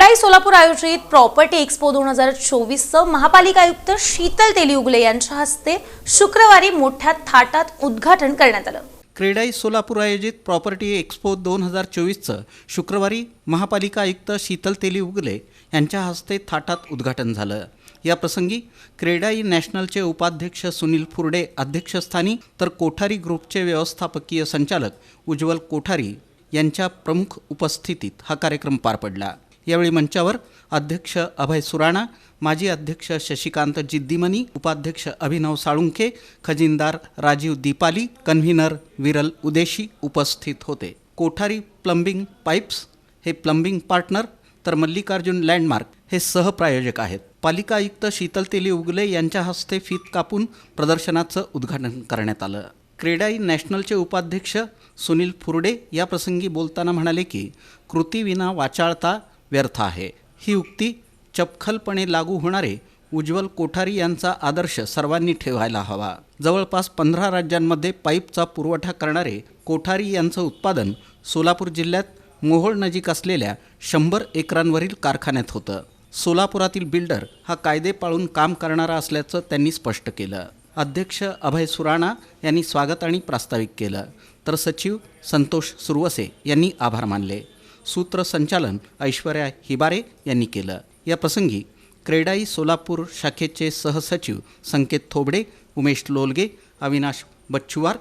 क्रेडाई सोलापूर आयोजित property expo दोन हजार चोवीसचं महापालिका आयुक्त शीतल तेलियुगले यांच्या हस्ते शुक्रवारी मोठ्या थाटात उद्घाटन करण्यात आलं. क्रेडाई सोलापूर आयोजित प्रॉपर्टी एक्सपो दोन हजार चोवीसचं शुक्रवारी महापालिका आयुक्त शीतल तेली उगले यांच्या हस्ते थाटात उद्घाटन झालं. या प्रसंगी क्रेडाई नॅशनलचे उपाध्यक्ष सुनील फुरडे अध्यक्षस्थानी तर कोठारी ग्रुपचे व्यवस्थापकीय संचालक उज्ज्वल कोठारी यांच्या प्रमुख उपस्थितीत हा कार्यक्रम पार पडला. यावेळी मंचावर अध्यक्ष अभय सुराणा माजी अध्यक्ष शशिकांत जिद्दीमनी उपाध्यक्ष अभिनव साळुंखे खजिनदार राजीव दीपाली कन्व्हिनर विरल उदेशी उपस्थित होते. कोठारी प्लंबिंग पाईप्स हे प्लंबिंग पार्टनर तर मल्लिकार्जुन लँडमार्क हे सहप्रायोजक आहेत. पालिका आयुक्त शीतल तेली उगले यांच्या हस्ते फीत कापून प्रदर्शनाचं उद्घाटन करण्यात आलं. क्रेडाई नॅशनलचे उपाध्यक्ष सुनील फुरडे या प्रसंगी बोलताना म्हणाले की कृतीविना वाचाळता व्यर्थ आहे. ही उक्ती चपखलपणे लागू होणारे उज्ज्वल कोठारी यांचा आदर्श सर्वांनी ठेवायला हवा. जवळपास पंधरा राज्यांमध्ये पाईपचा पुरवठा करणारे कोठारी यांचं उत्पादन सोलापूर जिल्ह्यात मोहोळ नजीक असलेल्या शंभर एकरांवरील कारखान्यात होतं. सोलापुरातील बिल्डर हा कायदे पाळून काम करणारा असल्याचं त्यांनी स्पष्ट केलं. अध्यक्ष अभय सुराणा यांनी स्वागत आणि प्रास्ताविक केलं. तर सचिव संतोष सुरवसे यांनी आभार मानले. सूत्रसंचालन ऐश्वर्या हिबारे यांनी केलं. या प्रसंगी क्रेडाई सोलापूर शाखेचे सहसचिव संकेत थोबडे उमेश लोलगे अविनाश बच्चुवार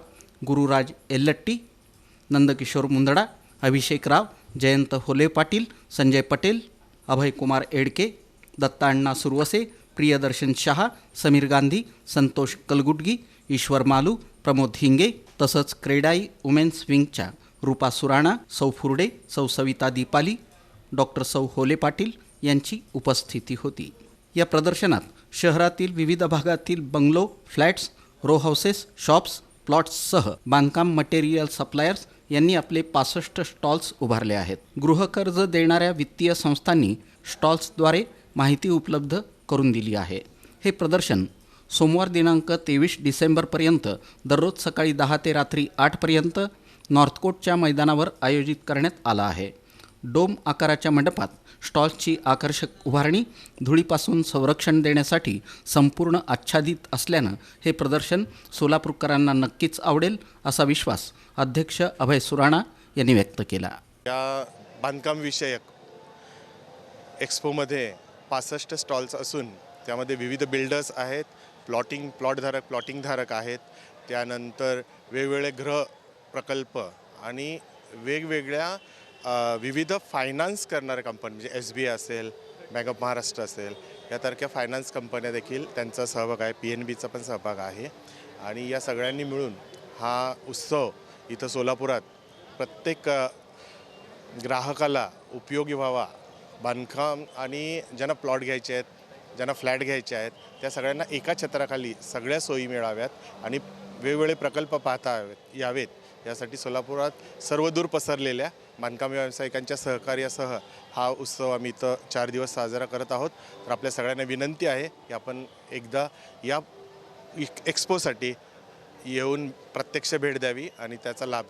गुरुराज एल्लट्टी नंदकिशोर मुंदडा अभिषेक राव जयंत होले पाटील संजय पटेल अभयकुमार एडके दत्ताण्णा सुरवसे प्रियदर्शन शहा समीर गांधी संतोष कलगुटगी ईश्वर मालू प्रमोद हिंगे तसंच क्रेडाई वुमेन्स विंगच्या रूपा सुराणा सौ फुर्डे सौ सविता दीपाली डॉक्टर सौ होले पाटील यांची उपस्थिती होती. या प्रदर्शनात शहरातील विविध भागातील bungalow flats row houses shops प्लॉट्ससह बांधकाम मटेरियल सप्लायर्स यांनी आपले पासष्ट स्टॉल्स उभारले आहेत. गृहकर्ज देणाऱ्या वित्तीय संस्थांनी स्टॉल्सद्वारे माहिती उपलब्ध करून दिली आहे. हे प्रदर्शन सोमवार दिनांक तेवीस डिसेंबरपर्यंत दररोज सकाळी दहा ते रात्री आठपर्यंत नॉर्थकोटच्या मैदानावर आयोजित करण्यात आला आहे. डोम आकाराच्या मंडपात स्टॉल्सची आकर्षक उभारणी धुळीपासून संरक्षण देण्यासाठी संपूर्ण आच्छादित असल्यानं हे प्रदर्शन सोलापूरकरांना नक्कीच आवडेल असा विश्वास अध्यक्ष अभय सुराणा यांनी व्यक्त केला. या बांधकामविषयक एक्स्पोमध्ये पासष्ट स्टॉल्स असून त्यामध्ये विविध बिल्डर्स आहेत प्लॉटिंग प्लॉटधारक प्लॉटिंगधारक आहेत. त्यानंतर वेगवेगळे ग्रह प्रकल्प आणि वेगवेगळ्या विविध फायनान्स करणाऱ्या कंपनी म्हणजे एस बी आय असेल बँक ऑफ महाराष्ट्र असेल यासारख्या फायनान्स कंपन्या देखील त्यांचा सहभाग आहे. पी एन बीचा पण सहभाग आहे. आणि या सगळ्यांनी मिळून हा उत्सव इथं सोलापुरात प्रत्येक ग्राहकाला उपयोगी व्हावा. बांधकाम आणि ज्यांना प्लॉट घ्यायचे आहेत ज्यांना फ्लॅट घ्यायचे आहेत त्या सगळ्यांना एका छत्राखाली सगळ्या सोयी मिळाव्यात आणि वेगवेगळे प्रकल्प पाहता यावेत यावेत. यासाठी सोलापुरात सर्वदूर पसरलेल्या बांधकाम व्यावसायिकांच्या सहकार्यासह हा उत्सव आम्ही इथं चार दिवस साजरा करत आहोत. तर आपल्या सगळ्यांना विनंती आहे की आपण एकदा या एक्सपोसाठी येऊन प्रत्यक्ष भेट द्यावी आणि त्याचा लाभ घ्यावा.